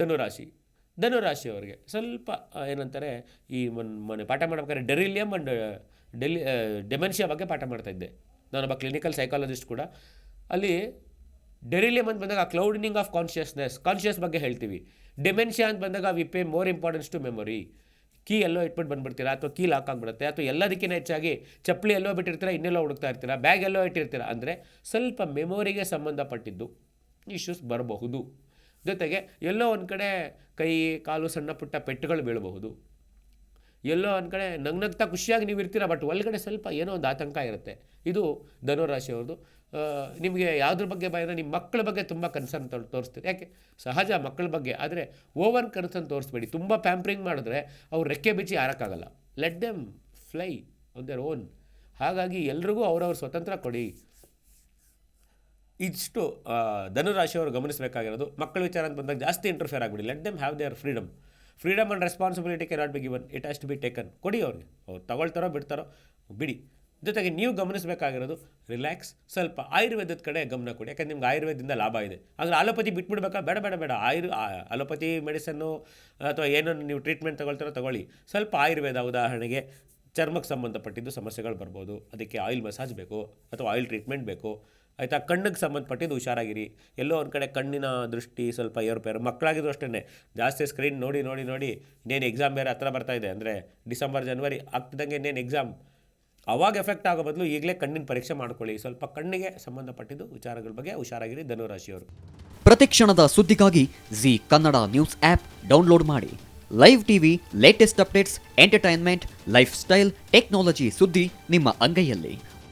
ಧನುರಾಶಿ. ಧನುರಾಶಿಯವರಿಗೆ ಸ್ವಲ್ಪ ಏನಂತಾರೆ, ಈ ಮೊನ್ ಮೊನ್ನೆ ಪಾಠ ಮಾಡ್ಬೇಕಾದ್ರೆ ಡೆರಿಲಿಯಮ್ ಆ್ಯಂಡ್ ಡೆಲಿ ಡೆಮೆನ್ಷಿಯಾ ಬಗ್ಗೆ ಪಾಠ ಮಾಡ್ತಾ ಇದ್ದೆ. ನಾನೊಬ್ಬ ಕ್ಲಿನಿಕಲ್ ಸೈಕಾಲಜಿಸ್ಟ್ ಕೂಡ. ಅಲ್ಲಿ ಡೆರಿಲಿಯಮ್ ಅಂತ ಬಂದಾಗ ಕ್ಲೌಡಿನಿಂಗ್ ಆಫ್ ಕಾನ್ಷಿಯಸ್ನೆಸ್ ಕಾನ್ಷಿಯಸ್ ಬಗ್ಗೆ ಹೇಳ್ತೀವಿ. ಡೆಮೆನ್ಷಿಯಾ ಅಂತ ಬಂದಾಗ we pay more importance to memory key ಎಲ್ಲೋ ಇಟ್ಬಿಟ್ಟು ಬಂದ್ಬಿಡ್ತೀರಾ? ಅಥವಾ ಕೀ ಲಾಕ್ ಆಗಿಬಿಡುತ್ತೆ. ಅಥವಾ ಎಲ್ಲದಕ್ಕಿಂತ ಹೆಚ್ಚಾಗಿ ಚಪ್ಪಲಿ ಎಲ್ಲೋ ಬಿಟ್ಟಿರ್ತೀರಾ? ಇನ್ನೆಲ್ಲೋ ಹುಡುಕ್ತಾ ಇರ್ತೀರಾ? ಬ್ಯಾಗ್ ಎಲ್ಲೋ ಇಟ್ಟಿರ್ತೀರಾ? ಅಂದರೆ ಸ್ವಲ್ಪ ಮೆಮೊರಿಗೆ ಸಂಬಂಧಪಟ್ಟಿದ್ದು ಇಶ್ಯೂಸ್ ಬರಬಹುದು. ಜೊತೆಗೆ ಎಲ್ಲೋ ಒಂದು ಕಡೆ ಕೈ, ಕಾಲು, ಸಣ್ಣ ಪುಟ್ಟ ಪೆಟ್ಟುಗಳು ಬೀಳಬಹುದು. ಎಲ್ಲೋ ಒಂದು ಕಡೆ ನಗ್ನಗ್ತಾ ಖುಷಿಯಾಗಿ ನೀವು ಇರ್ತೀರ, ಬಟ್ ಒಳಗಡೆ ಸ್ವಲ್ಪ ಏನೋ ಒಂದು ಆತಂಕ ಇರುತ್ತೆ. ಇದು ಧನುರಾಶಿಯವ್ರದ್ದು. ನಿಮಗೆ ಯಾವುದ್ರ ಬಗ್ಗೆ ಭಯ ನಿಮ್ಮ ಮಕ್ಕಳ ಬಗ್ಗೆ ತುಂಬ ಕನ್ಸರ್ನ್ ತೋರಿಸ್ತೀರಿ ಯಾಕೆ? ಸಹಜ ಮಕ್ಕಳ ಬಗ್ಗೆ. ಆದರೆ ಓವರ್ ಕನ್ಸರ್ನ್ ತೋರಿಸ್ಬೇಡಿ. ತುಂಬ ಪ್ಯಾಂಪ್ರಿಂಗ್ ಮಾಡಿದ್ರೆ ಅವ್ರು ರೆಕ್ಕೆ ಬಿಚ್ಚಿ ಹಾರಕ್ಕಾಗಲ್ಲ. Let them fly on their own ಹಾಗಾಗಿ ಎಲ್ರಿಗೂ ಅವ್ರವ್ರ ಸ್ವತಂತ್ರ ಕೊಡಿ. ಇಷ್ಟು ಧನುರಾಶಿಯವರು ಗಮನಿಸಬೇಕಾಗಿರೋದು, ಮಕ್ಕಳ ವಿಚಾರ ಅಂತ ಬಂದಾಗ ಜಾಸ್ತಿ interfere ಆಗಿಬಿಡಿ let them have their freedom freedom and responsibility can not be given it has to be taken ಕೊಡಿ ಅವ್ರಿಗೆ. ಅವ್ರು ತಗೊಳ್ತಾರೋ, ಬಿಡ್ತಾರೋ, ಬಿಡಿ. ಜೊತೆಗೆ ನೀವು ಗಮನಿಸಬೇಕಾಗಿರೋದು ರಿಲ್ಯಾಕ್ಸ್ ಸ್ವಲ್ಪ ಆಯುರ್ವೇದದ ಕಡೆ ಗಮನ ಕೊಡಿ. ಯಾಕಂದ್ರೆ ನಿಮ್ಗೆ ಆಯುರ್ವೇದದಿಂದ ಲಾಭ ಇದೆ. ಆದರೆ ಆಲೋಪತಿ ಬಿಟ್ಬಿಡ್ಬೇಕಾ? ಬೇಡ ಬೇಡ ಬೇಡ. ಆಯುರ್ ಅಲೋಪತಿ ಮೆಡಿಸನ್ನು ಅಥವಾ ಏನೋ ನೀವು ಟ್ರೀಟ್ಮೆಂಟ್ ತಗೊಳ್ತಾರೋ ತಗೊಳ್ಳಿ. ಸ್ವಲ್ಪ ಆಯುರ್ವೇದ ಉದಾಹರಣೆಗೆ ಚರ್ಮಕ್ಕೆ ಸಂಬಂಧಪಟ್ಟಿದ್ದು ಸಮಸ್ಯೆಗಳು ಬರ್ಬೋದು. ಅದಕ್ಕೆ ಆಯಿಲ್ ಮಸಾಜ್ ಬೇಕು ಅಥವಾ ಆಯಿಲ್ ಟ್ರೀಟ್ಮೆಂಟ್ ಬೇಕು. ಆಯಿತಾ? ಕಣ್ಣಿಗೆ ಸಂಬಂಧಪಟ್ಟಿದ್ದು ಹುಷಾರಾಗಿರಿ. ಎಲ್ಲೋ ಒಂದು ಕಡೆ ಕಣ್ಣಿನ ದೃಷ್ಟಿ ಸ್ವಲ್ಪ ಏರುಪೇರು ಮಕ್ಕಳಾಗಿದ್ರು ಅಷ್ಟೇ ಜಾಸ್ತಿ ಸ್ಕ್ರೀನ್ ನೋಡಿ ನೋಡಿ ನೋಡಿ ಇನ್ನೇನು ಎಕ್ಸಾಮ್ ಬೇರೆ ಹತ್ರ ಬರ್ತಾ ಇದೆ. ಅಂದರೆ ಡಿಸೆಂಬರ್ ಜನವರಿ ಆಗ್ತಿದ್ದಂಗೆ ಇನ್ನೇನು ಎಕ್ಸಾಮ್ ಅವಾಗ ಎಫೆಕ್ಟ್ ಆಗೋ ಬದಲು ಈಗಲೇ ಕಣ್ಣಿನ ಪರೀಕ್ಷೆ ಮಾಡ್ಕೊಳ್ಳಿ. ಸ್ವಲ್ಪ ಕಣ್ಣಿಗೆ ಸಂಬಂಧಪಟ್ಟಿದ್ದು ವಿಚಾರಗಳ ಬಗ್ಗೆ ಹುಷಾರಾಗಿರಿ ಧನುರಾಶಿಯವರು. ಪ್ರತಿಕ್ಷಣದ ಸುದ್ದಿಗಾಗಿ Zee Kannada news app download ಮಾಡಿ. Live TV latest updates entertainment lifestyle technology ಸುದ್ದಿ ನಿಮ್ಮ ಅಂಗೈಯಲ್ಲಿ.